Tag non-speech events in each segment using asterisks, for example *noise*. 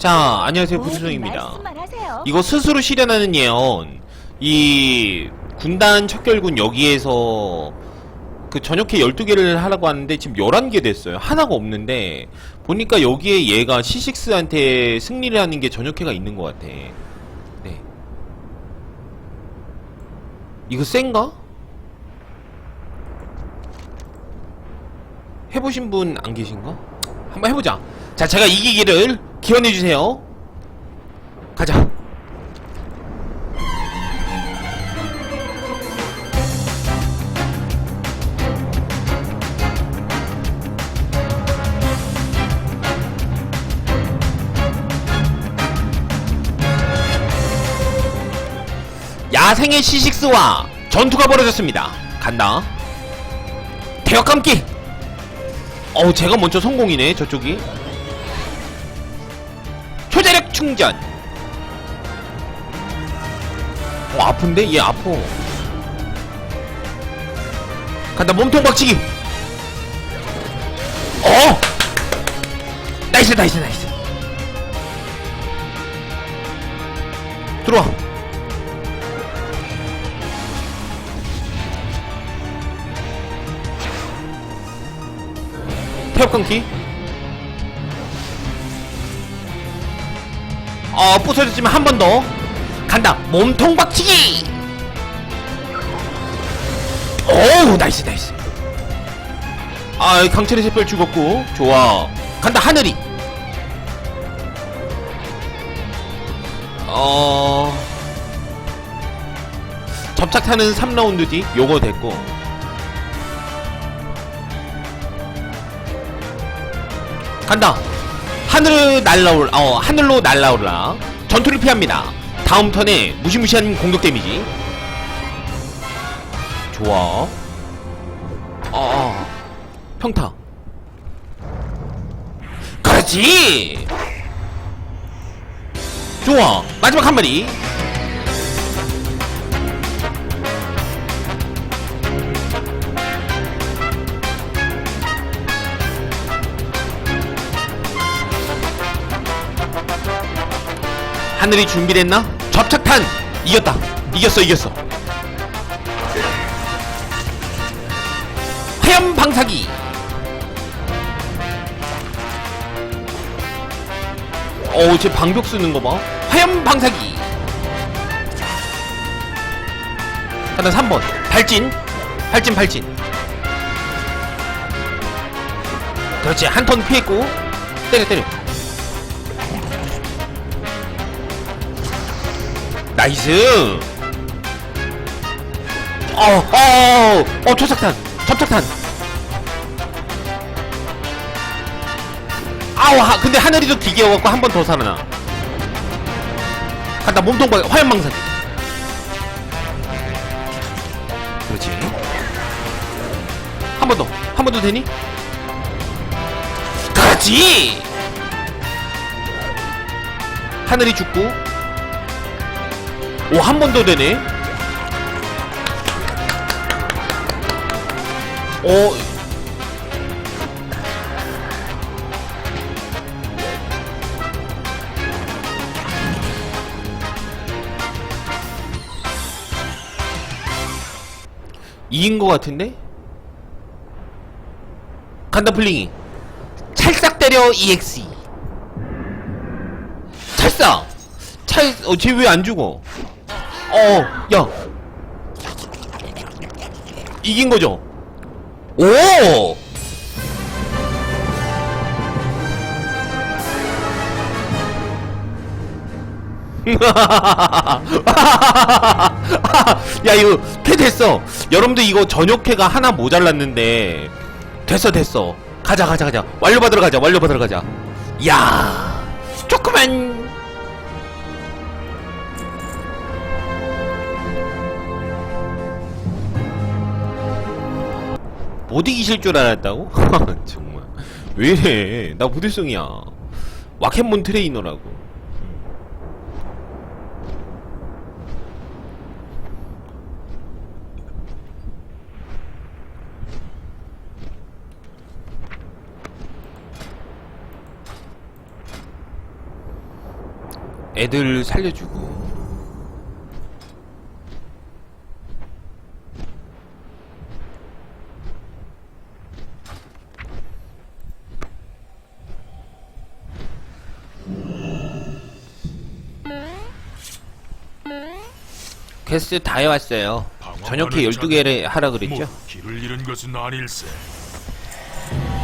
자, 안녕하세요. 뭐 부수정입니다. 이거 스스로 실현하는 예언. 이 군단 척결군 여기에서 그 저녁회 12개를 하라고 하는데 지금 11개 됐어요. 하나가 없는데 보니까 여기에 얘가 C6한테 승리를 하는 게 저녁회가 있는 것 같아. 네. 이거 센가? 해보신 분 안 계신가? 한번 해보자. 자, 제가 이기기를 기원해주세요. 가자. 야생의 C6와 전투가 벌어졌습니다. 간다. 대역 감기. 어우, 제가 먼저 성공이네, 저쪽이. 초자력 충전. 어, 아픈데? 얘 아파. 간다, 몸통 박치기. 어! 나이스, 나이스, 나이스. 들어와. 태엽 끊기. 어, 부서졌지만 한 번 더. 간다. 몸통 박치기. 오우, 나이스, 나이스. 아, 강철의 샛별 죽었고. 좋아. 간다, 하늘이. 어. 접착타는 3라운드 뒤 요거 됐고. 간다. 하늘을 날라올, 어, 하늘로 날라올라. 전투를 피합니다. 다음 턴에 무시무시한 공격 데미지. 좋아. 어, 어. 평타. 그렇지! 좋아. 마지막 한 마리. 하늘이 준비됐나? 접착탄! 이겼다! 이겼어, 이겼어! 화염 방사기! 어우, 쟤 방벽 쓰는 거 봐. 화염 방사기! 하나 3번. 발진! 발진, 발진. 그렇지, 한 턴 피했고. 때려, 때려. 나이스. 어, 어, 어, 어, 초착탄, 접착탄. 아우, 하, 근데 하늘이도 기계여갖고 한 번 더 살아나. 간다, 몸통방, 화염망사기. 그렇지. 한 번 더, 한 번 더 되니? 그렇지! 하늘이 죽고, 오, 한 번 더 되네. 어. 이긴 거 같은데? 간다 플링이 찰싹 때려 EXE 찰싹 찰, 어, 쟤 왜 안 죽어? 어, 야. 이긴 거죠? 오! *laughs* 야, 이거, 회 됐어. 여러분들 이거 저녁회가 하나 모자랐는데, 됐어, 됐어. 가자, 가자, 가자. 완료 받으러 가자, 완료 받으러 가자. 야 조그만. 못 이기실 줄 알았다고? *laughs* 정말. 왜 이래? 나 부대성이야. 와켓몬 트레이너라고. 애들 살려주고 퀘스트 다 해왔어요 저녁에 12개를 하라 그랬죠? 뭐, 길을 잃은 것은 아닐세.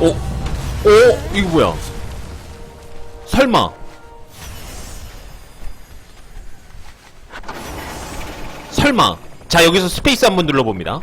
오, 오, 이거 뭐야? 설마? 설마? 자, 여기서 스페이스 한번 눌러봅니다.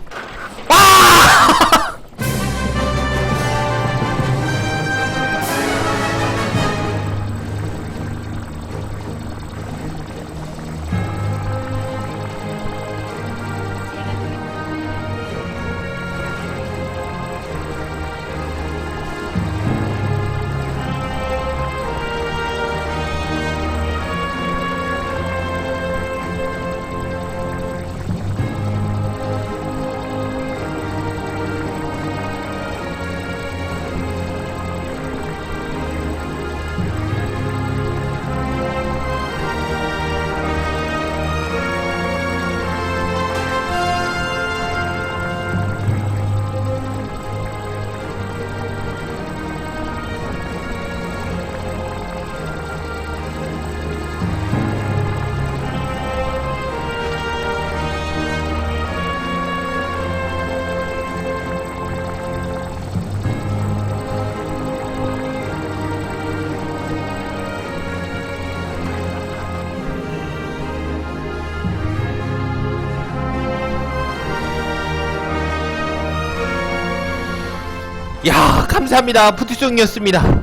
야, 감사합니다. 푸티송이었습니다.